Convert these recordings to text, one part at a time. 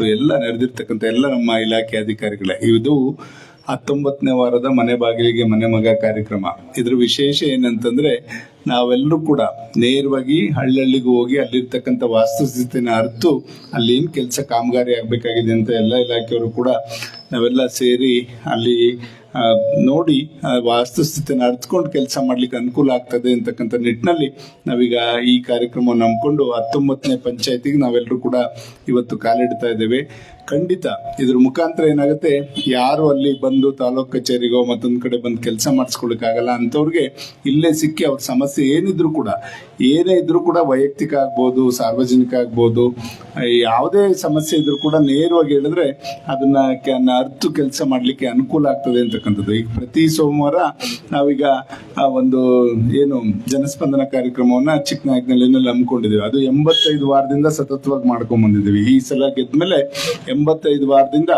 ಮತ್ತು ಎಲ್ಲ ನಡೆದಿರ್ತಕ್ಕಂಥ ಎಲ್ಲ ನಮ್ಮ ಇಲಾಖೆ ಅಧಿಕಾರಿಗಳೇ ಇದು ಹತ್ತೊಂಬತ್ತನೇ ವಾರದ ಮನೆ ಬಾಗಿಲಿಗೆ ಮನೆ ಮಗ ಕಾರ್ಯಕ್ರಮ. ಇದ್ರ ವಿಶೇಷ ಏನಂತಂದ್ರೆ ನಾವೆಲ್ಲರೂ ಕೂಡ ನೇರವಾಗಿ ಹಳ್ಳಿಗೂ ಹೋಗಿ ಅಲ್ಲಿರ್ತಕ್ಕಂಥ ವಾಸ್ತುಸ್ಥಿತಿನ ಅರ್ತು ಅಲ್ಲಿ ಏನು ಕೆಲಸ ಕಾಮಗಾರಿ ಆಗಬೇಕಾಗಿದೆ ಅಂತ ಎಲ್ಲ ಇಲಾಖೆಯವರು ಕೂಡ ನಾವೆಲ್ಲ ಸೇರಿ ಅಲ್ಲಿ ನೋಡಿ ವಾಸ್ತುಸ್ಥಿತಿಯನ್ನು ಅರ್ಥಕೊಂಡು ಕೆಲಸ ಮಾಡ್ಲಿಕ್ಕೆ ಅನುಕೂಲ ಆಗ್ತದೆ ಅಂತಕ್ಕಂಥ ನಿಟ್ಟಿನಲ್ಲಿ ನಾವೀಗ ಈ ಕಾರ್ಯಕ್ರಮವನ್ನು ಹಮ್ಮಿಕೊಂಡು ಹತ್ತೊಂಬತ್ತನೇ ಪಂಚಾಯತಿಗೆ ನಾವೆಲ್ಲರೂ ಕೂಡ ಇವತ್ತು ಕಾಲಿಡ್ತಾ ಇದ್ದೇವೆ. ಖಂಡಿತ ಇದ್ರ ಮುಖಾಂತರ ಏನಾಗುತ್ತೆ? ಯಾರು ಅಲ್ಲಿ ಬಂದು ತಾಲೂಕ್ ಕಚೇರಿಗೋ ಮತ್ತೊಂದ್ ಕಡೆ ಬಂದು ಕೆಲಸ ಮಾಡಿಸ್ಕೊಳಕ್ಕಾಗಲ್ಲ ಅಂಥವ್ರಿಗೆ ಇಲ್ಲೇ ಸಿಕ್ಕಿ ಅವ್ರ ಸಮಸ್ಯೆ ಏನಿದ್ರು ಕೂಡ, ಏನೇ ಇದ್ರೂ ಕೂಡ ವೈಯಕ್ತಿಕ ಆಗ್ಬೋದು, ಸಾರ್ವಜನಿಕ ಆಗ್ಬೋದು ಯಾವುದೇ ಸಮಸ್ಯೆ ಇದ್ರೂ ಕೂಡ ನೇರವಾಗಿ ಹೇಳಿದ್ರೆ ಅದನ್ನ ಅರ್ಥ ಕೆಲಸ ಮಾಡ್ಲಿಕ್ಕೆ ಅನುಕೂಲ ಆಗ್ತದೆ ಅಂತಕ್ಕಂಥದ್ದು. ಈಗ ಪ್ರತಿ ಸೋಮವಾರ ನಾವೀಗ ಒಂದು ಏನು ಜನಸ್ಪಂದನ ಕಾರ್ಯಕ್ರಮವನ್ನ ಚಿಕ್ಕನಾಯಕನಹಳ್ಳಿನಲ್ಲಿ ಹಮ್ಮಿಕೊಂಡಿದ್ದೀವಿ. ಅದು ಎಂಬತ್ತೈದು ವಾರದಿಂದ ಸತತವಾಗಿ ಮಾಡ್ಕೊಂಡ್ ಬಂದಿದ್ದೀವಿ. ಈ ಸಲ ಗೆದ್ಮೇಲೆ ಎಂಬತ್ತೈದು ವಾರದಿಂದ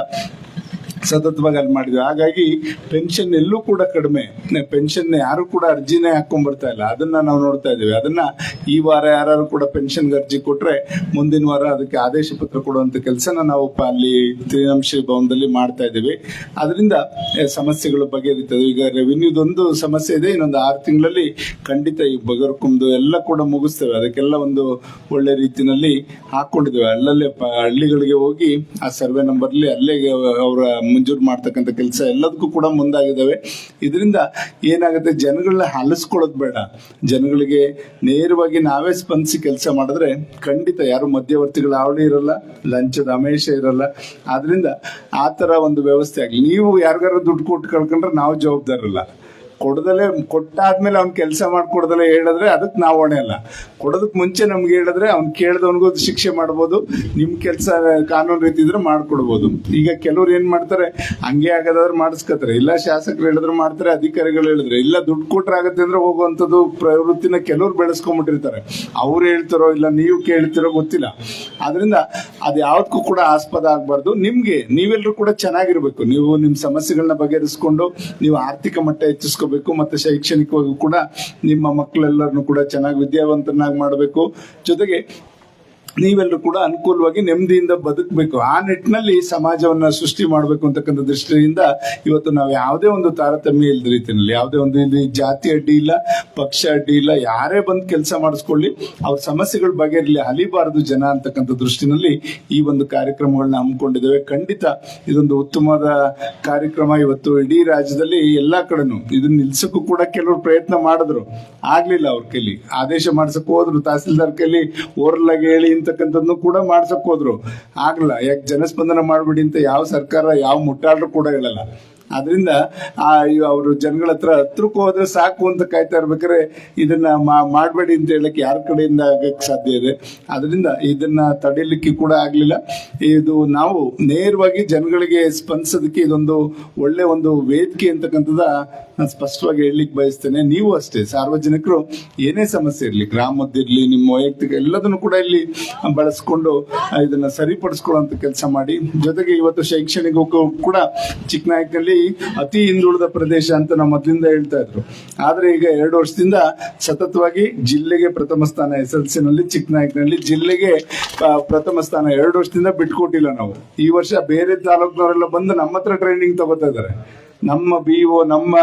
ಸತತವಾಗಿ ಅಲ್ಲಿ ಮಾಡಿದ್ವಿ. ಹಾಗಾಗಿ ಪೆನ್ಷನ್ ಎಲ್ಲೂ ಕೂಡ ಕಡಿಮೆ. ಪೆನ್ಷನ್ ಯಾರು ಕೂಡ ಅರ್ಜಿನೇ ಹಾಕೊಂಡ್ ಬರ್ತಾ ಇಲ್ಲ. ಅದನ್ನ ನಾವು ನೋಡ್ತಾ ಇದ್ದೀವಿ. ಅದನ್ನ ಈ ವಾರ ಯಾರು ಕೂಡ ಪೆನ್ಷನ್ ಅರ್ಜಿ ಕೊಟ್ರೆ ಮುಂದಿನ ವಾರ ಅದಕ್ಕೆ ಆದೇಶ ಪತ್ರ ಕೊಡುವಂತ ಕೆಲಸನ ನಾವು ಅಲ್ಲಿ ತ್ರಿನಂಶಿ ಭವನದಲ್ಲಿ ಮಾಡ್ತಾ ಇದ್ದೀವಿ. ಅದರಿಂದ ಸಮಸ್ಯೆಗಳು ಬಗೆಹರಿತದೆ ಈಗ ರೆವಿನ್ಯೂದೊಂದು ಸಮಸ್ಯೆ ಇದೆ. ಇನ್ನೊಂದು ಆರು ತಿಂಗಳಲ್ಲಿ ಖಂಡಿತ ಈ ಬಗರ್ಕುಂದು ಎಲ್ಲ ಕೂಡ ಮುಗಿಸ್ತೇವೆ. ಅದಕ್ಕೆಲ್ಲ ಒಂದು ಒಳ್ಳೆ ರೀತಿನಲ್ಲಿ ಹಾಕೊಂಡಿದ್ದೇವೆ. ಅಲ್ಲಲ್ಲೇ ಹಳ್ಳಿಗಳಿಗೆ ಹೋಗಿ ಆ ಸರ್ವೆ ನಂಬರ್ಲಿ ಅಲ್ಲೇ ಅವರ ಮಂಜೂರು ಮಾಡ್ತಕ್ಕಂಥ ಕೆಲಸ ಎಲ್ಲದಕ್ಕೂ ಕೂಡ ಮುಂದಾಗಿದ್ದಾವೆ. ಇದರಿಂದ ಏನಾಗುತ್ತೆ? ಜನಗಳನ್ನ ಹಲಸ್ಕೊಳ್ಳೋದು ಬೇಡ. ಜನಗಳಿಗೆ ನೇರವಾಗಿ ನಾವೇ ಸ್ಪಂದಿಸಿ ಕೆಲಸ ಮಾಡಿದ್ರೆ ಖಂಡಿತ ಯಾರು ಮಧ್ಯವರ್ತಿಗಳ ಆವಳಿ ಇರಲ್ಲ, ಲಂಚದ ಅಮೇಶ ಇರಲ್ಲ. ಆದ್ರಿಂದ ಆ ತರ ಒಂದು ವ್ಯವಸ್ಥೆ ಆಗಲಿ. ನೀವು ಯಾರಿಗಾರು ದುಡ್ಡು ಕೊಟ್ಟು ಕಳ್ಕೊಂಡ್ರೆ ನಾವು ಜವಾಬ್ದಾರಲ್ಲ ಕೊಡದಲೆ ಕೊಟ್ಟಾದ್ಮೇಲೆ ಅವ್ನ್ ಕೆಲಸ ಮಾಡ್ಕೊಡ್ದಲೆ ಹೇಳಿದ್ರೆ ಅದಕ್ಕೆ ನಾವು ಹೊಣೆ ಅಲ್ಲ. ಕೊಡೋದಕ್ ಮುಂಚೆ ನಮ್ಗೆ ಹೇಳಿದ್ರೆ ಅವ್ನ್ ಕೇಳ್ದವನ್ಗೂ ಶಿಕ್ಷೆ ಮಾಡ್ಬೋದು, ನಿಮ್ ಕೆಲಸ ಕಾನೂನು ರೀತಿ ಇದ್ರೆ ಮಾಡ್ಕೊಡ್ಬೋದು. ಈಗ ಕೆಲವ್ರು ಏನ್ ಮಾಡ್ತಾರೆ, ಹಂಗೆ ಆಗದಾದ್ರೆ ಮಾಡಿಸ್ಕೊತಾರೆ ಇಲ್ಲ ಶಾಸಕರು ಹೇಳಿದ್ರೆ ಮಾಡ್ತಾರೆ, ಅಧಿಕಾರಿಗಳು ಹೇಳಿದ್ರೆ. ಇಲ್ಲ ದುಡ್ಡು ಕೊಟ್ರೆ ಆಗತ್ತೆ ಅಂದ್ರೆ ಹೋಗುವಂಥದ್ದು ಪ್ರವೃತ್ತಿನ ಕೆಲವ್ರು ಬೆಳೆಸ್ಕೊಂಡ್ಬಿಟ್ಟಿರ್ತಾರೆ ಅವ್ರು ಹೇಳ್ತಾರೋ ಇಲ್ಲ ನೀವು ಕೇಳ್ತಿರೋ ಗೊತ್ತಿಲ್ಲ. ಆದ್ರಿಂದ ಅದ್ ಯಾವ್ದಕ್ಕೂ ಕೂಡ ಆಸ್ಪದ ಆಗ್ಬಾರ್ದು. ನಿಮ್ಗೆ ನೀವೆಲ್ಲರೂ ಕೂಡ ಚೆನ್ನಾಗಿರ್ಬೇಕು. ನೀವು ನಿಮ್ ಸಮಸ್ಯೆಗಳನ್ನ ಬಗೆಹರಿಸ್ಕೊಂಡು, ನೀವು ಆರ್ಥಿಕ ಮಟ್ಟ ಹೆಚ್ಚಿಸ್ಕೋಬೇಕು. ಮತ್ತೆ ಶೈಕ್ಷಣಿಕವಾಗಿ ಕೂಡ ನಿಮ್ಮ ಮಕ್ಕಳೆಲ್ಲರನ್ನು ಕೂಡ ಚೆನ್ನಾಗಿ ವಿದ್ಯಾವಂತನಾಗಿ ಮಾಡಬೇಕು. ಜೊತೆಗೆ ನೀವೆಲ್ಲರೂ ಕೂಡ ಅನುಕೂಲವಾಗಿ ನೆಮ್ಮದಿಯಿಂದ ಬದುಕಬೇಕು. ಆ ನಿಟ್ಟಿನಲ್ಲಿ ಸಮಾಜವನ್ನ ಸೃಷ್ಟಿ ಮಾಡಬೇಕು ಅಂತಕ್ಕಂಥ ದೃಷ್ಟಿಯಿಂದ ಇವತ್ತು ನಾವು ಯಾವುದೇ ಒಂದು ತಾರತಮ್ಯ ಇಲ್ಲದ ರೀತಿಯಲ್ಲಿ, ಯಾವುದೇ ಒಂದು ಇಲ್ಲಿ ಜಾತಿ ಅಡ್ಡಿ ಇಲ್ಲ, ಪಕ್ಷ ಅಡ್ಡಿ ಇಲ್ಲ, ಯಾರೇ ಬಂದು ಕೆಲಸ ಮಾಡಿಸ್ಕೊಳ್ಳಿ, ಅವ್ರ ಬಗ್ಗೆ ಬಗೆಹರಲಿ ಅಲಿಬಾರದು ಜನ ಅಂತಕ್ಕಂಥ ದೃಷ್ಟಿನಲ್ಲಿ ಈ ಒಂದು ಕಾರ್ಯಕ್ರಮಗಳನ್ನ ಹಮ್ಮಿಕೊಂಡಿದ್ದೇವೆ. ಖಂಡಿತ ಇದೊಂದು ಉತ್ತಮವಾದ ಕಾರ್ಯಕ್ರಮ. ಇವತ್ತು ಇಡೀ ರಾಜ್ಯದಲ್ಲಿ ಎಲ್ಲಾ ಕಡೆನೂ ಇದನ್ನ ನಿಲ್ಸಕ್ಕೂ ಕೂಡ ಕೆಲವರು ಪ್ರಯತ್ನ ಮಾಡಿದ್ರು. ಆಗ್ಲಿಲ್ಲ ಅವ್ರ ಕೈಲಿ. ಆದೇಶ ಮಾಡ್ಸಕ್ ಹೋದ್ರು, ತಹಸೀಲ್ದಾರ್ ಕೈಲಿ ಓರ್ಲಾಗಿ ಹೇಳಿ ಅಂತಕ್ಕಂಥದ್ನು ಕೂಡ ಮಾಡ್ಸಕ್ ಹೋದ್ರು. ಆಗ್ಲಿಲ್ಲ. ಯಾಕೆ ಜನಸ್ಪಂದನ ಮಾಡ್ಬಿಡಿ ಅಂತ ಯಾವ ಸರ್ಕಾರ, ಯಾವ ಮುಟ್ಟಾಡ್ರು ಕೂಡ ಹೇಳಲ್ಲ. ಅದರಿಂದ ಆ ಅವರು ಜನಗಳ ಹತ್ರ ಹತ್ರಕ್ಕೆ ಹೋದ್ರೆ ಸಾಕು ಅಂತ ಕಾಯ್ತಾ ಇರ್ಬೇಕಾದ್ರೆ ಇದನ್ನ ಮಾಡಬೇಡಿ ಅಂತ ಹೇಳಕ್ ಯಾರ ಕಡೆಯಿಂದ ಆಗಕ್ಕೆ ಸಾಧ್ಯ ಇದೆ. ಅದರಿಂದ ಇದನ್ನ ತಡೆಯಲಿಕ್ಕೆ ಕೂಡ ಆಗಲಿಲ್ಲ. ಇದು ನಾವು ನೇರವಾಗಿ ಜನಗಳಿಗೆ ಸ್ಪಂದಿಸೋದಕ್ಕೆ ಇದೊಂದು ಒಳ್ಳೆ ಒಂದು ವೇದಿಕೆ ಅಂತಕ್ಕಂಥದ ನಾನು ಸ್ಪಷ್ಟವಾಗಿ ಹೇಳಲಿಕ್ಕೆ ಬಯಸ್ತೇನೆ. ನೀವು ಅಷ್ಟೇ ಸಾರ್ವಜನಿಕರು ಏನೇ ಸಮಸ್ಯೆ ಇರಲಿ ಗ್ರಾಮದ್ದಿರಲಿ ನಿಮ್ಮ ವೈಯಕ್ತಿಕ ಎಲ್ಲದನ್ನು ಕೂಡ ಇಲ್ಲಿ ಬಳಸ್ಕೊಂಡು ಇದನ್ನ ಸರಿಪಡಿಸ್ಕೊಳ್ಳುವಂತ ಕೆಲಸ ಮಾಡಿ. ಜೊತೆಗೆ ಇವತ್ತು ಶೈಕ್ಷಣಿಕಕ್ಕೂ ಕೂಡ ಚಿಕ್ಕನಾಯಕನಲ್ಲಿ ಅತಿ ಹಿಂದುಳಿದ ಪ್ರದೇಶ ಅಂತ ನಾವು ಮೊದಲಿಂದ ಹೇಳ್ತಾ ಇದ್ರು. ಆದ್ರೆ ಈಗ ಎರಡು ವರ್ಷದಿಂದ ಸತತವಾಗಿ ಜಿಲ್ಲೆಗೆ ಪ್ರಥಮ ಸ್ಥಾನ ಎಸ್ ಎಲ್ ಸಿ ನಲ್ಲಿ ಚಿಕ್ಕನಾಯಕನಲ್ಲಿ ಜಿಲ್ಲೆಗೆ ಪ್ರಥಮ ಸ್ಥಾನ. ಎರಡು ವರ್ಷದಿಂದ ಬಿಟ್ಕೊಟ್ಟಿಲ್ಲ ನಾವು. ಈ ವರ್ಷ ಬೇರೆ ತಾಲೂಕಿನವರೆಲ್ಲ ಬಂದು ನಮ್ಮ ಹತ್ರ ಟ್ರೈನಿಂಗ್ ತಗೋತಾ ಇದ್ದಾರೆ. ನಮ್ಮ ಬಿ ಒ ನಮ್ಮ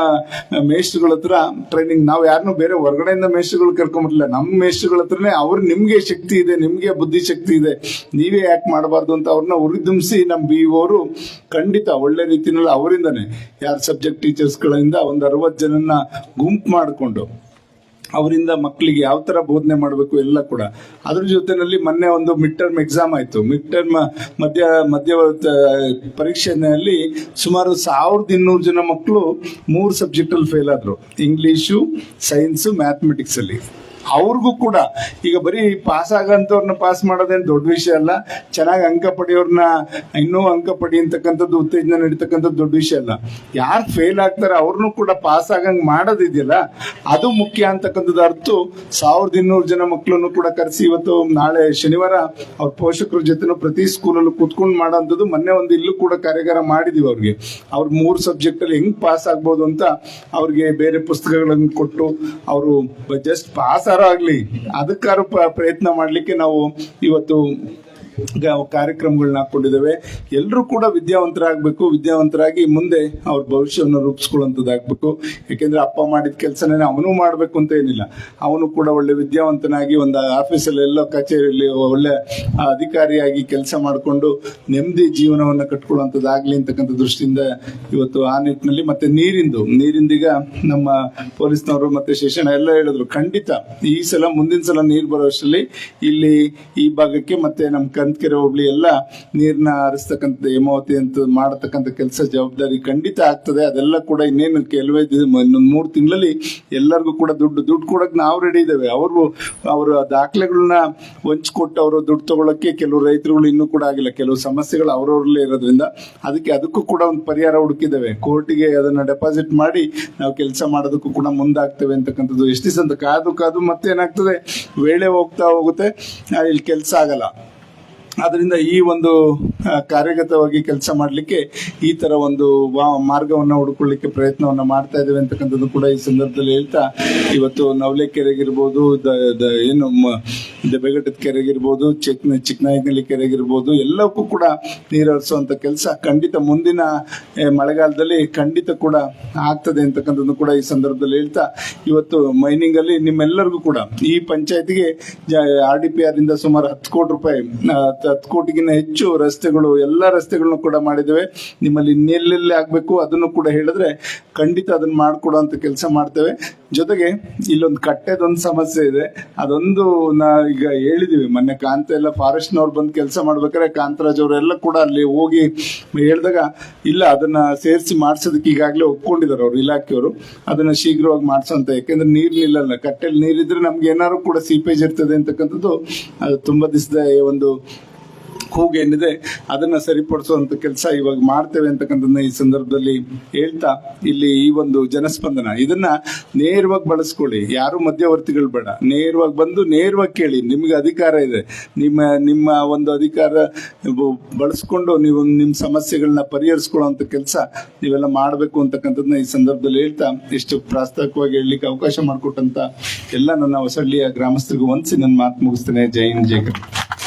ಮೇಷ್ಟ್ರುಗಳ ಹತ್ರ ಟ್ರೈನಿಂಗ್ ನಾವು ಯಾರನ್ನೂ ಬೇರೆ ಹೊರಗಡೆಯಿಂದ ಮೇಷ್ಟ್ರುಗಳು ಕರ್ಕೊಂಡ್ಬಿಟ್ಟಿಲ್ಲ ನಮ್ಮ ಮೇಷ್ಟ್ರುಗಳ ಹತ್ರನೇ ಅವ್ರು ನಿಮ್ಗೆ ಶಕ್ತಿ ಇದೆ, ನಿಮ್ಗೆ ಬುದ್ಧಿ ಶಕ್ತಿ ಇದೆ. ನೀವೇ ಯಾಕೆ ಮಾಡಬಾರ್ದು ಅಂತ ಅವ್ರನ್ನ ಉರಿದುಂಬಿಸಿ ನಮ್ಮ ಬಿ ಅವರು ಖಂಡಿತ ಒಳ್ಳೆ ರೀತಿಯಲ್ಲಿ ಅವರಿಂದನೇ. ಯಾರ ಸಬ್ಜೆಕ್ಟ್ ಟೀಚರ್ಸ್ಗಳಿಂದ ಒಂದು ಅರವತ್ತು ಜನನ್ನ ಗುಂಪು ಮಾಡಿಕೊಂಡು ಅವರಿಂದ ಮಕ್ಕಳಿಗೆ ಯಾವ ತರ ಬೋಧನೆ ಮಾಡಬೇಕು ಎಲ್ಲ ಕೂಡ. ಅದ್ರ ಜೊತೆನಲ್ಲಿ ಮೊನ್ನೆ ಒಂದು ಮಿಡ್ ಟರ್ಮ್ ಎಕ್ಸಾಮ್ ಆಯ್ತು. ಮಿಡ್ ಟರ್ಮ್ ಮಧ್ಯ ಮಧ್ಯ ಪರೀಕ್ಷೆನಲ್ಲಿ ಸುಮಾರು ಸಾವಿರದ ಇನ್ನೂರು ಜನ ಮಕ್ಕಳು ಮೂರು ಸಬ್ಜೆಕ್ಟ್ ಅಲ್ಲಿ ಫೇಲ್ ಆದ್ರು. ಇಂಗ್ಲಿಷು ಸೈನ್ಸ್ ಮ್ಯಾಥಮೆಟಿಕ್ಸ್ ಅಲ್ಲಿ. ಅವ್ರಿಗೂ ಕೂಡ. ಈಗ ಬರೀ ಪಾಸ್ ಆಗಂತವ್ರನ್ನ ಪಾಸ್ ಮಾಡೋದೇನು ದೊಡ್ಡ ವಿಷಯ ಅಲ್ಲ. ಚೆನ್ನಾಗಿ ಅಂಕ ಪಡೆಯೋರ್ನ ಇನ್ನೂ ಅಂಕ ಪಡಿ ಅಂತಕ್ಕಂಥದ್ದು ಉತ್ತೇಜನ ನೀಡ್ತಕ್ಕಂಥದ್ದು ದೊಡ್ಡ ವಿಷಯ ಅಲ್ಲ. ಯಾರು ಫೇಲ್ ಆಗ್ತಾರೆ ಅವ್ರನ್ನೂ ಕೂಡ ಪಾಸ್ ಆಗಂಗ್ ಮಾಡೋದಿದೆಯಲ್ಲ, ಅದು ಮುಖ್ಯ ಅಂತಕ್ಕಂಥದ್ದು ಅರ್ಥ ಸಾವಿರದ ಇನ್ನೂರು ಜನ ಮಕ್ಕಳನ್ನು ಕೂಡ ಕರೆಸಿ ಇವತ್ತು ನಾಳೆ ಶನಿವಾರ ಅವ್ರ ಪೋಷಕರ ಜೊತೆನೂ ಪ್ರತಿ ಸ್ಕೂಲಲ್ಲೂ ಕೂತ್ಕೊಂಡು ಮಾಡೋಂಥದ್ದು. ಮೊನ್ನೆ ಒಂದು ಇಲ್ಲೂ ಕೂಡ ಕಾರ್ಯಾಗಾರ ಮಾಡಿದೀವಿ ಅವ್ರಿಗೆ. ಅವ್ರ ಮೂರು ಸಬ್ಜೆಕ್ಟ್ ಅಲ್ಲಿ ಹೆಂಗ್ ಪಾಸ್ ಆಗ್ಬೋದು ಅಂತ ಅವ್ರಿಗೆ ಬೇರೆ ಪುಸ್ತಕಗಳನ್ನು ಕೊಟ್ಟು, ಅವರು ಜಸ್ಟ್ ಪಾಸ್ ಆಗ್ಲಿ. ಅದಕ್ಕಾರು ಪ್ರಯತ್ನ ಮಾಡ್ಲಿಕ್ಕೆ ನಾವು ಇವತ್ತು ಕಾರ್ಯಕ್ರಮಗಳನ್ನ ಹಾಕೊಂಡಿದ್ದೇವೆ. ಎಲ್ಲರೂ ಕೂಡ ವಿದ್ಯಾವಂತರಾಗಬೇಕು. ವಿದ್ಯಾವಂತರಾಗಿ ಮುಂದೆ ಅವ್ರ ಭವಿಷ್ಯವನ್ನು ರೂಪಿಸ್ಕೊಳ್ಳುವಂಥದ್ದಾಗಬೇಕು. ಯಾಕೆಂದ್ರೆ ಅಪ್ಪ ಮಾಡಿದ ಕೆಲಸನೇ ಅವನು ಮಾಡಬೇಕು ಅಂತ ಏನಿಲ್ಲ. ಅವನು ಕೂಡ ಒಳ್ಳೆ ವಿದ್ಯಾವಂತನಾಗಿ ಒಂದು ಆಫೀಸಲ್ಲಿ ಎಲ್ಲೋ ಕಚೇರಿಯಲ್ಲಿ ಒಳ್ಳೆ ಅಧಿಕಾರಿಯಾಗಿ ಕೆಲಸ ಮಾಡಿಕೊಂಡು ನೆಮ್ಮದಿ ಜೀವನವನ್ನು ಕಟ್ಕೊಳ್ಳುವಂಥದ್ದಾಗಲಿ ಅಂತಕ್ಕಂಥ ದೃಷ್ಟಿಯಿಂದ ಇವತ್ತು ಆ ನಿಟ್ಟಿನಲ್ಲಿ ಮತ್ತೆ ನೀರಿಂದು. ನೀರಿಂದೀಗ ನಮ್ಮ ಪೊಲೀಸ್ನವರು ಮತ್ತೆ ಶೇಷಣ ಎಲ್ಲ ಹೇಳಿದ್ರು, ಖಂಡಿತ ಈ ಸಲ ಮುಂದಿನ ಸಲ ನೀರು ಬರೋಷ್ಟರಲ್ಲಿ ಇಲ್ಲಿ ಈ ಭಾಗಕ್ಕೆ ಮತ್ತೆ ನಮ್ಮ ಕಂತ್ಕೆರೆ ಹೋಬಳಿ ಎಲ್ಲ ನೀರನ್ನ ಹರಿಸ್ತಕ್ಕಂಥ ಹೇಮಾವತಿ ಅಂತ ಮಾಡತಕ್ಕಂಥ ಕೆಲಸ ಜವಾಬ್ದಾರಿ ಖಂಡಿತ ಆಗ್ತದೆ. ಅದೆಲ್ಲ ಕೂಡ ಇನ್ನೇನು ಕೆಲವೇ ಇನ್ನೊಂದು ಮೂರು ತಿಂಗಳಲ್ಲಿ ಎಲ್ಲರಿಗೂ ಕೂಡ ದುಡ್ಡು ದುಡ್ಡು ಕೊಡಕ್ ನಾವು ರೆಡಿ ಇದ್ದೇವೆ. ಅವರು ಅವರ ದಾಖಲೆಗಳನ್ನ ಹೊಂಚ್ಕೊಟ್ಟು ಅವರು ದುಡ್ಡು ತಗೊಳಕ್ಕೆ ಕೆಲವು ರೈತರುಗಳು ಇನ್ನೂ ಕೂಡ ಆಗಿಲ್ಲ. ಕೆಲವು ಸಮಸ್ಯೆಗಳು ಅವರವರಲ್ಲೇ ಇರೋದ್ರಿಂದ ಅದಕ್ಕೆ ಅದಕ್ಕೂ ಕೂಡ ಒಂದು ಪರಿಹಾರ ಹುಡುಕಿದ್ದೇವೆ. ಕೋರ್ಟಿಗೆ ಅದನ್ನ ಡೆಪಾಸಿಟ್ ಮಾಡಿ ನಾವು ಕೆಲಸ ಮಾಡೋದಕ್ಕೂ ಕೂಡ ಮುಂದಾಗ್ತೇವೆ ಅಂತಕ್ಕಂಥದ್ದು. ಎಷ್ಟು ಅಂತ ಕಾದು ಕಾದು ಮತ್ತೇನಾಗ್ತದೆ? ವೇಳೆ ಹೋಗ್ತಾ ಹೋಗುತ್ತೆ ಇಲ್ಲಿ ಕೆಲಸ ಆಗಲ್ಲ. ಅದರಿಂದ ಈ ಒಂದು ಕಾರ್ಯಗತವಾಗಿ ಕೆಲಸ ಮಾಡಲಿಕ್ಕೆ ಈ ತರ ಒಂದು ಮಾರ್ಗವನ್ನು ಹುಡುಕೊಳ್ಳಿಕ್ಕೆ ಪ್ರಯತ್ನವನ್ನು ಮಾಡ್ತಾ ಇದ್ದೇವೆ ಅಂತಕ್ಕಂಥದ್ದು ಕೂಡ ಈ ಸಂದರ್ಭದಲ್ಲಿ ಹೇಳ್ತಾ, ಇವತ್ತು ನವಲೇಕೆರೆಗಿರ್ಬೋದು ಏನು ದೆಬ್ಬೆಘಟ್ಟದ ಕೆರೆಗಿರ್ಬೋದು, ಚಿಕ್ ಚಿಕ್ಕನಾಯಕನಹಳ್ಳಿ ಕೆರೆಗಿರ್ಬೋದು, ಎಲ್ಲಕ್ಕೂ ಕೂಡ ನೀರು ಹರಿಸುವಂತ ಕೆಲಸ ಖಂಡಿತ ಮುಂದಿನ ಮಳೆಗಾಲದಲ್ಲಿ ಖಂಡಿತ ಕೂಡ ಆಗ್ತದೆ ಅಂತಕ್ಕಂಥದ್ದು ಕೂಡ ಈ ಸಂದರ್ಭದಲ್ಲಿ ಹೇಳ್ತಾ, ಇವತ್ತು ಮೈನಿಂಗ್ ಅಲ್ಲಿ ನಿಮ್ಮೆಲ್ಲರಿಗೂ ಕೂಡ ಈ ಪಂಚಾಯತಿಗೆ ಆರ್ ಡಿ ಪಿ ಆರ್ ಇಂದ ಸುಮಾರು ಹತ್ತು ಕೋಟಿ ರೂಪಾಯಿ ಹತ್ತು ಕೋಟಿಗಿಂತ ಹೆಚ್ಚು ರಸ್ತೆಗಳು, ಎಲ್ಲ ರಸ್ತೆಗಳನ್ನು ಕೂಡ ಮಾಡಿದ್ದೇವೆ. ನಿಮ್ಮಲ್ಲಿ ಇನ್ನೆಲ್ಲೆಲ್ಲಿ ಆಗ್ಬೇಕು ಅದನ್ನು ಕೂಡ ಹೇಳಿದ್ರೆ ಖಂಡಿತ ಅದನ್ನ ಮಾಡ್ಕೊಡುವಂತ ಕೆಲಸ ಮಾಡ್ತೇವೆ. ಜೊತೆಗೆ ಇಲ್ಲೊಂದು ಕಟ್ಟೆದೊಂದು ಸಮಸ್ಯೆ ಇದೆ. ಅದೊಂದು ನಾ ಈಗ ಹೇಳಿದೀವಿ. ಮೊನ್ನೆ ಕಾಂತ ಎಲ್ಲ ಫಾರೆಸ್ಟ್ನವ್ರು ಬಂದು ಕೆಲಸ ಮಾಡ್ಬೇಕಾದ್ರೆ ಕಾಂತರಾಜ್ ಅವರೆಲ್ಲ ಕೂಡ ಅಲ್ಲಿ ಹೋಗಿ ಹೇಳಿದಾಗ, ಇಲ್ಲ, ಅದನ್ನ ಸೇರಿಸಿ ಮಾಡಿಸೋದಕ್ಕೆ ಈಗಾಗಲೇ ಒಪ್ಕೊಂಡಿದ್ದಾರೆ ಅವರು, ಇಲಾಖೆಯವರು. ಅದನ್ನ ಶೀಘ್ರವಾಗಿ ಮಾಡಿಸೋಂತ. ಯಾಕೆಂದ್ರೆ ನೀರ್ ನಿಲ್ಲಲ್ಲ. ಕಟ್ಟೆಲಿ ನೀರಿದ್ರೆ ನಮ್ಗೆ ಏನಾದ್ರು ಕೂಡ ಸೀಪೇಜ್ ಇರ್ತದೆ ಅಂತಕ್ಕಂಥದ್ದು, ಅದು ತುಂಬಾ ದಿವಸದ ಒಂದು ಕೂಗು ಅದನ್ನು ಸರಿಪಡಿಸುವಂತ ಕೆಲಸ ಇವಾಗ ಮಾಡ್ತೇವೆ ಅಂತಕ್ಕಂಥದ್ದನ್ನ ಈ ಸಂದರ್ಭದಲ್ಲಿ ಹೇಳ್ತಾ ಇಲ್ಲಿ ಈ ಒಂದು ಜನಸ್ಪಂದನ. ಇದನ್ನ ನೇರವಾಗಿ ಬಳಸ್ಕೊಳ್ಳಿ. ಯಾರು ಮಧ್ಯವರ್ತಿಗಳು ಬೇಡ. ನೇರವಾಗಿ ಬಂದು ನೇರವಾಗಿ ಕೇಳಿ. ನಿಮ್ಗೆ ಅಧಿಕಾರ ಇದೆ. ನಿಮ್ಮ ನಿಮ್ಮ ಒಂದು ಅಧಿಕಾರ ಬಳಸ್ಕೊಂಡು ನೀವು ನಿಮ್ಮ ಸಮಸ್ಯೆಗಳನ್ನ ಪರಿಹರಿಸ್ಕೊಳ್ಳೋ ಕೆಲಸ ನೀವೆಲ್ಲ ಮಾಡಬೇಕು ಅಂತಕ್ಕಂಥದ್ದನ್ನ ಈ ಸಂದರ್ಭದಲ್ಲಿ ಹೇಳ್ತಾ ಇಷ್ಟು ಪ್ರಾಸ್ತಾವಿಕವಾಗಿ ಹೇಳಲಿಕ್ಕೆ ಅವಕಾಶ ಮಾಡಿಕೊಟ್ಟಂತ ಎಲ್ಲ ನನ್ನ ಹೊಸಳ್ಳಿಯ ಗ್ರಾಮಸ್ಥರಿಗೂ ಒಂದ್ಸಿ ನನ್ನ ಮಾತು ಮುಗಿಸ್ತೇನೆ. ಜೈನ್ ಹಿಂದ್, ಜೈ ಕರ್ನಾಟಕ.